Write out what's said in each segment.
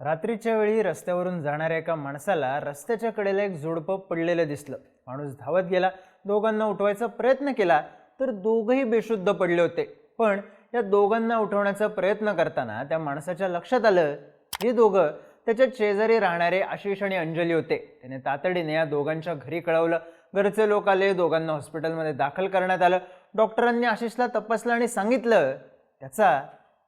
रात्रीच्या वेळी रस्त्यावरून जाणाऱ्या एका माणसाला रस्त्याच्या कडेला एक जोडपं पडलेलं दिसलं. माणूस धावत गेला. दोघांना उठवायचा प्रयत्न केला तर दोघंही बेशुद्ध पडले होते. पण या दोघांना उठवण्याचा प्रयत्न करताना त्या माणसाच्या लक्षात आलं हे दोघं त्याच्या शेजारी राहणारे आशिष आणि अंजली होते. त्याने तातडीने या दोघांच्या घरी कळवलं. घरचे लोक आले दोघांना हॉस्पिटलमध्ये दाखल करण्यात आलं. डॉक्टरांनी आशिषला तपासलं आणि सांगितलं त्याचा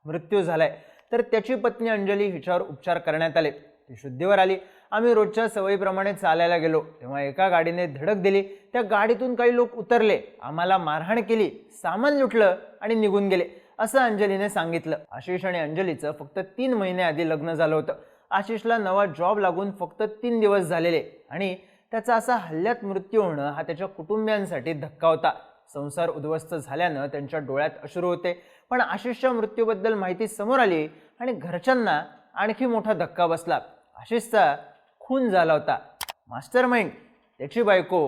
मृत्यू झालाय. तर त्याची पत्नी अंजली हिच्यावर उपचार करण्यात आले. ती शुद्धीवर आली. आम्ही रोजच्या सवयीप्रमाणे चालायला गेलो. तेव्हा एका गाडीने धडक दिली. त्या गाडीतून काही लोक उतरले. आम्हाला मारहाण केली. सामान लुटलं आणि निघून गेले असं अंजलीने सांगितलं. आशिष आणि अंजलीचं फक्त तीन महिने आधी लग्न झालं होतं. आशिषला नवा जॉब लागून फक्त तीन दिवस झालेले आणि त्याचा असा हल्ल्यात मृत्यू होणं हा त्याच्या कुटुंबियांसाठी धक्का होता. संसार उद्ध्वस्त झाल्यानं त्यांच्या डोळ्यात अश्रू होते. पण आशिषच्या मृत्यूबद्दल माहिती समोर आली आणि घरच्यांना आणखी मोठा धक्का बसला. आशिषचा खून झाला होता. मास्टर माइंड त्याची बायको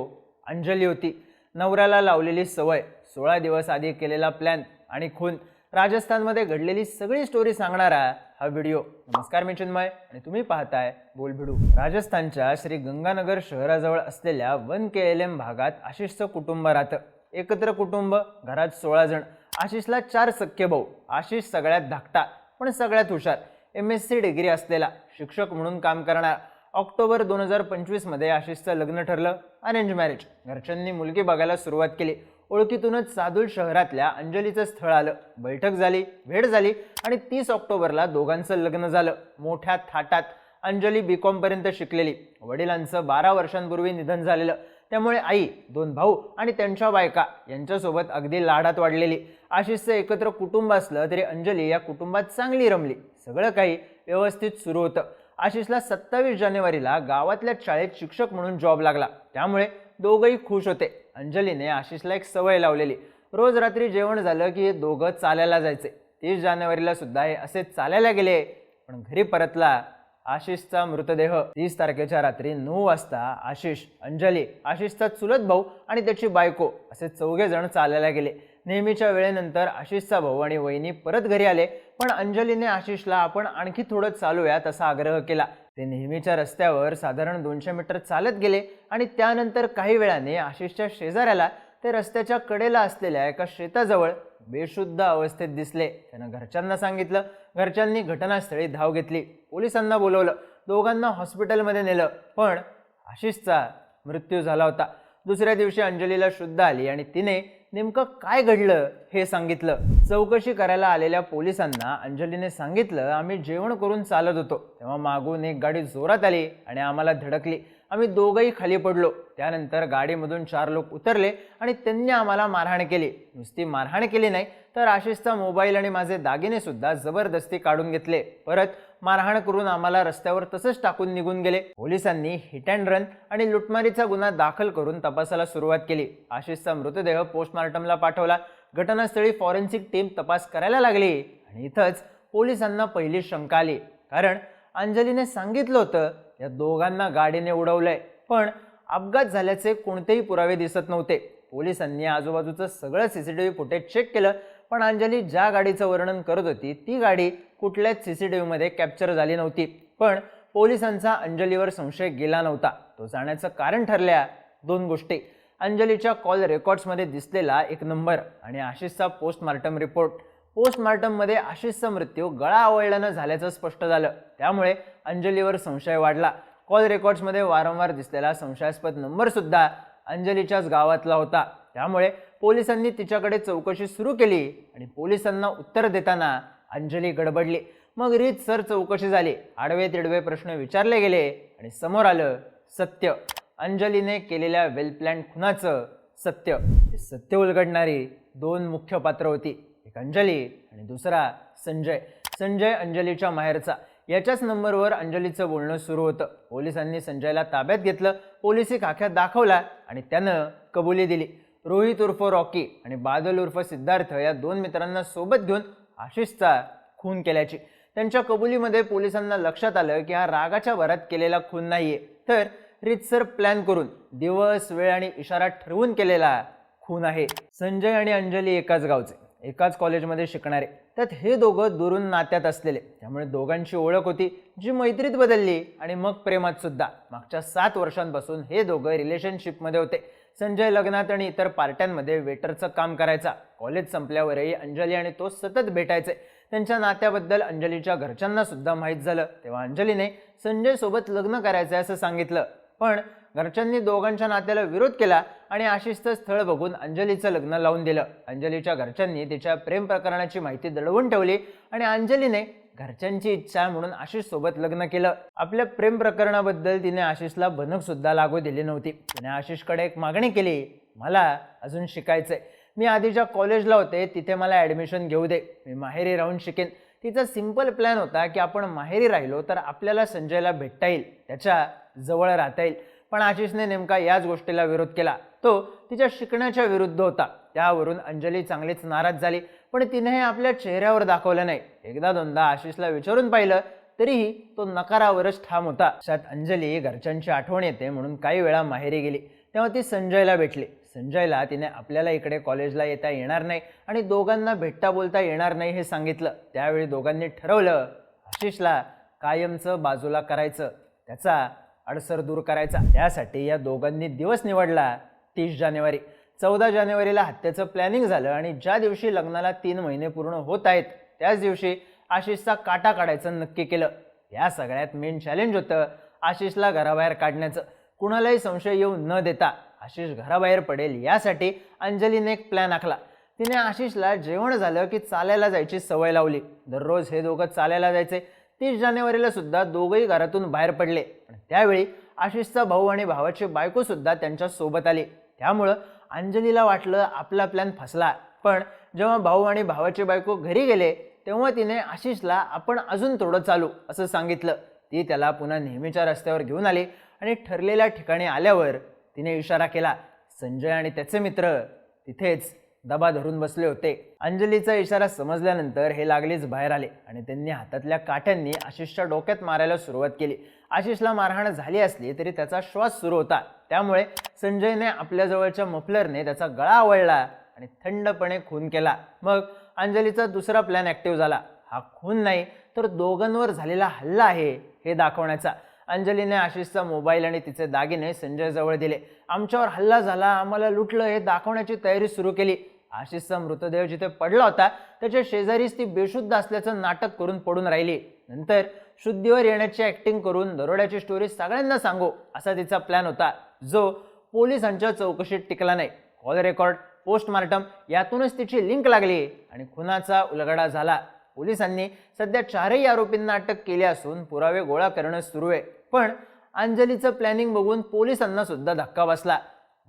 अंजली होती. नवऱ्याला लावलेली सवय सोळा दिवस आधी केलेला प्लॅन आणि खून. राजस्थानमध्ये घडलेली सगळी स्टोरी सांगणारा हा व्हिडिओ नमस्कार मी चिन्मय आणि तुम्ही पाहताय बोलभिडू राजस्थानच्या श्री गंगानगर शहराजवळ असलेल्या वन के एल एम भागात आशिषचं कुटुंब राहतं. एकत्र कुटुंब घरात सोळा जण. आशिषला चार सख्खे भाऊ. आशिष सगळ्यात धाकटा पण सगळ्यात हुशार. एम एस सी डिग्री असलेला शिक्षक म्हणून काम करणार. ऑक्टोबर दोन हजार पंचवीसमध्ये आशिषचं लग्न ठरलं. अरेंज मॅरेज घरच्यांनी मुलगी बघायला सुरुवात केली. ओळखीतूनच सादुल शहरातल्या अंजलीचं स्थळ आलं. बैठक झाली भेट झाली आणि तीस ऑक्टोबरला दोघांचं लग्न झालं. मोठ्या थाटात अंजली बी कॉमपर्यंत शिकलेली. वडिलांचं बारा वर्षांपूर्वी निधन झालेलं. त्यामुळे आई दोन भाऊ आणि त्यांच्या बायका यांच्यासोबत अगदी लाडात वाढलेली. आशिषचं एकत्र कुटुंब असलं तरी अंजली या कुटुंबात चांगली रमली. सगळं काही व्यवस्थित सुरू होतं. आशिषला सत्तावीस जानेवारीला गावातल्या शाळेत शिक्षक म्हणून जॉब लागला. त्यामुळे दोघंही खुश होते. अंजलीने आशिषला एक सवय लावलेली. रोज रात्री जेवण झालं की हे दोघं चालायला जायचे. तीस जानेवारीला सुद्धा हे असे चालायला गेले. पण घरी परतला आशिषचा मृतदेह. तीस तारखेच्या रात्री नऊ वाजता आशिष अंजली आशिषचा चुलत भाऊ आणि त्याची बायको असे चौघे जण चालायला गेले. नेहमीच्या वेळेनंतर आशिषचा भाऊ आणि वहिनी परत घरी आले पण अंजलीने आशिषला आपण आणखी थोडं चालूयात असा आग्रह केला. ते नेहमीच्या रस्त्यावर साधारण दोनशे मीटर चालत गेले आणि त्यानंतर काही वेळाने आशिषच्या शेजाऱ्याला ते रस्त्याच्या कडेला असलेल्या एका शेताजवळ बेशुद्ध अवस्थेत दिसले. त्यानं घरच्यांना सांगितलं. घरच्यांनी घटनास्थळी धाव घेतली. पोलिसांना बोलवलं. दोघांना हॉस्पिटलमध्ये नेलं. पण आशिषचा मृत्यू झाला होता. दुसऱ्या दिवशी अंजलीला शुद्ध आली आणि तिने नेमकं काय घडलं हे सांगितलं. चौकशी करायला आलेल्या पोलिसांना अंजलीने सांगितलं आम्ही जेवण करून चालत होतो. तेव्हा मागून एक गाडी जोरात आली आणि आम्हाला धडकली. आम्ही दोघंही खाली पडलो. त्यानंतर गाडीमधून चार लोक उतरले आणि त्यांनी आम्हाला मारहाण केली. नुसती मारहाण केली नाही तर आशिषचा मोबाईल आणि माझे दागिनेसुद्धा जबरदस्ती काढून घेतले. परत मारहाण करून आम्हाला रस्त्यावर तसंच टाकून निघून गेले. पोलिसांनी हिट अँड रन आणि लुटमारीचा गुन्हा दाखल करून तपासाला सुरुवात केली. आशिषचा मृतदेह पोस्टमार्टमला पाठवला. घटनास्थळी फॉरेन्सिक टीम तपास करायला लागली आणि इथंच पोलिसांना पहिली शंका आली. कारण अंजलीने सांगितलं होतं या दोघांना गाडीने उडवलंय. पण अपघात झाल्याचे कोणतेही पुरावे दिसत नव्हते. पोलिसांनी आजूबाजूचं सगळं C C T V footage check केलं पण अंजली ज्या गाडीचं वर्णन करत होती ती गाडी कुठल्याच सी सी टी व्हीमध्ये कॅप्चर झाली नव्हती. पण पोलिसांचा अंजलीवर संशय गेला नव्हता. तो जाण्याचं कारण ठरल्या दोन गोष्टी. अंजलीच्या कॉल रेकॉर्ड्समध्ये दिसलेला एक नंबर आणि आशिषचा पोस्टमार्टम रिपोर्ट पोस्टमार्टममध्ये आशिषचा मृत्यू गळा आवळल्यानं झाल्याचं स्पष्ट झालं. त्यामुळे अंजलीवर संशय वाढला. कॉल रेकॉर्ड्समध्ये वारंवार दिसलेला संशयास्पद नंबरसुद्धा अंजलीच्याच गावातला होता. त्यामुळे पोलिसांनी तिच्याकडे चौकशी सुरू केली आणि पोलिसांना उत्तर देताना अंजली गडबडली. मग रीत सर चौकशी झाली. आडवे तिडवे प्रश्न विचारले गेले आणि समोर आलं सत्य. अंजलीने केलेल्या वेल प्लॅन खुनाचं सत्य. सत्य उलगडणारी दोन मुख्य पात्र होती. एक अंजली आणि दुसरा संजय. संजय अंजलीच्या माहेरचा. याच्याच नंबरवर अंजलीचं बोलणं सुरू होतं. पोलिसांनी संजयला ताब्यात घेतलं. पोलिसी खाक्यात दाखवला आणि त्यानं कबुली दिली. रोहित उर्फ रॉकी आणि बादल उर्फ सिद्धार्थ या दोन मित्रांना सोबत घेऊन आशिषचा खून केल्याची. त्यांच्या कबुलीमध्ये पोलिसांना लक्षात आलं की हा रागाच्या भरात केलेला खून नाहीये. तर रितसर प्लॅन करून दिवस वेळ आणि इशारा ठरवून केलेला खून आहे. संजय आणि अंजली एकाच गावचे. एकाच कॉलेजमध्ये शिकणारे. त्यात हे दोघं दुरून नात्यात असलेले. त्यामुळे दोघांची ओळख होती जी मैत्रीत बदलली आणि मग प्रेमात सुद्धा. मागच्या सात वर्षांपासून हे दोघं रिलेशनशिपमध्ये होते. संजय लग्नात आणि इतर पार्ट्यांमध्ये वेटरचं काम करायचा. कॉलेज संपल्यावरही अंजली आणि तो सतत भेटायचे. त्यांच्या नात्याबद्दल अंजलीच्या घरच्यांना सुद्धा माहीत झालं. तेव्हा अंजलीने संजय सोबत लग्न करायचं आहे असं सांगितलं. पण घरच्यांनी दोघांच्या नात्याला विरोध केला आणि आशिषचं स्थळ बघून अंजलीचं लग्न लावून दिलं. अंजलीच्या घरच्यांनी तिच्या प्रेम प्रकरणाची माहिती दडवून ठेवली आणि अंजलीने घरच्यांची इच्छा म्हणून आशिष सोबत लग्न केलं. आपल्या प्रेम प्रकरणाबद्दल तिने आशिषला भनक सुद्धा लागू दिली नव्हती. तिने आशिषकडे एक मागणी केली मला अजून शिकायचंय. मी आधी ज्या कॉलेजला होते तिथे मला ॲडमिशन घेऊ दे. मी माहेरी राहून शिकेन. तिचा सिंपल प्लॅन होता की आपण माहेरी राहिलो तर आपल्याला संजयला भेटता येईल त्याच्याजवळ राहता येईल. पण आशिषने नेमका याच गोष्टीला विरोध केला. तो तिच्या शिकण्याच्या विरुद्ध होता. त्यावरून अंजली चांगलीच नाराज झाली पण तिने हे आपल्या चेहऱ्यावर दाखवलं नाही. एकदा दोनदा आशिषला विचारून पाहिलं तरीही तो नकारावरच ठाम होता. अशात अंजली घरच्यांची आठवण येते म्हणून काही वेळा माहेरी गेली. तेव्हा ती संजयला भेटली. संजयला तिने आपल्याला इकडे कॉलेजला येता येणार नाही आणि दोघांना भेटता बोलता येणार नाही हे सांगितलं. त्यावेळी दोघांनी ठरवलं आशिषला कायमचं बाजूला करायचं. त्याचा अडसर दूर करायचा. त्यासाठी या दोघांनी दिवस निवडला तीस जानेवारी. चौदा जानेवारीला हत्येचं प्लॅनिंग झालं आणि ज्या दिवशी लग्नाला तीन महिने पूर्ण होत आहेत त्याच दिवशी आशिषचा काटा काढायचं नक्की केलं. या सगळ्यात मेन चॅलेंज होतं आशिषला घराबाहेर काढण्याचं. कुणालाही संशय येऊ न देता आशिष घराबाहेर पडेल यासाठी अंजलीने एक प्लॅन आखला. तिने आशिषला जेवण झालं की चालायला जायची सवय लावली. दररोज हे दोघं चालायला जायचे. तीस जानेवारीला सुद्धा दोघंही घरातून बाहेर पडले. पण त्यावेळी आशिषचा भाऊ आणि भावाची बायको सुद्धा त्यांच्यासोबत आली. त्यामुळं अंजलीला वाटलं आपला प्लॅन फसला. पण जेव्हा भाऊ आणि भावाची बायको घरी गेले तेव्हा तिने आशिषला आपण अजून थोडं चालू असं सांगितलं. ती त्याला पुन्हा नेहमीच्या रस्त्यावर घेऊन आली आणि ठरलेल्या ठिकाणी आल्यावर तिने इशारा केला संजय आणि त्याचे मित्र तिथेच. दबा धरून बसले होते. अंजलीचा इशारा समजल्यानंतर हे लागलीच बाहेर आले आणि त्यांनी हातातल्या काठ्यांनी आशिषच्या डोक्यात मारायला सुरुवात केली. आशिषला मारहाण झाली असली तरी त्याचा श्वास सुरू होता. त्यामुळे संजयने आपल्या जवळच्या मफलरने त्याचा गळा आवळला आणि थंडपणे खून केला. मग अंजलीचा दुसरा प्लॅन ॲक्टिव्ह झाला. हा खून नाही तर दोघांवर झालेला हल्ला आहे हे दाखवण्याचा. अंजलीने आशिषचा मोबाईल आणि तिचे दागिने संजयजवळ दिले. आमच्यावर हल्ला झाला आम्हाला लुटलं हे दाखवण्याची तयारी सुरू केली. आशिषचा मृतदेह जिथे पडला होता त्याच्या शेजारीच ती बेशुद्ध असल्याचं नाटक करून पडून राहिली. नंतर शुद्धीवर येण्याची ऍक्टिंग करून दरोड्याची स्टोरी सगळ्यांना सांगू असा तिचा प्लॅन होता. जो पोलिसांच्या चौकशीत टिकला नाही. कॉल रेकॉर्ड पोस्टमार्टम यातूनच तिची लिंक लागली आणि खुनाचा उलगडा झाला. पोलिसांनी सध्या चारही आरोपींना अटक केली असून पुरावे गोळा करणं सुरू आहे. पण अंजलीचं प्लॅनिंग बघून पोलिसांना सुद्धा धक्का बसला.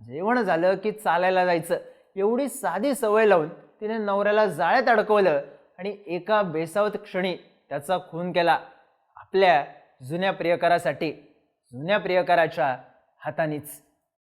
जेवण झालं की चालायला जायचं. एवढी साधी सवय लावून तिने नवऱ्याला जाळ्यात अडकवलं आणि एका बेसावत क्षणी त्याचा खून केला. आपल्या जुन्या प्रियकरासाठी जुन्या प्रियकराच्या हातानेच.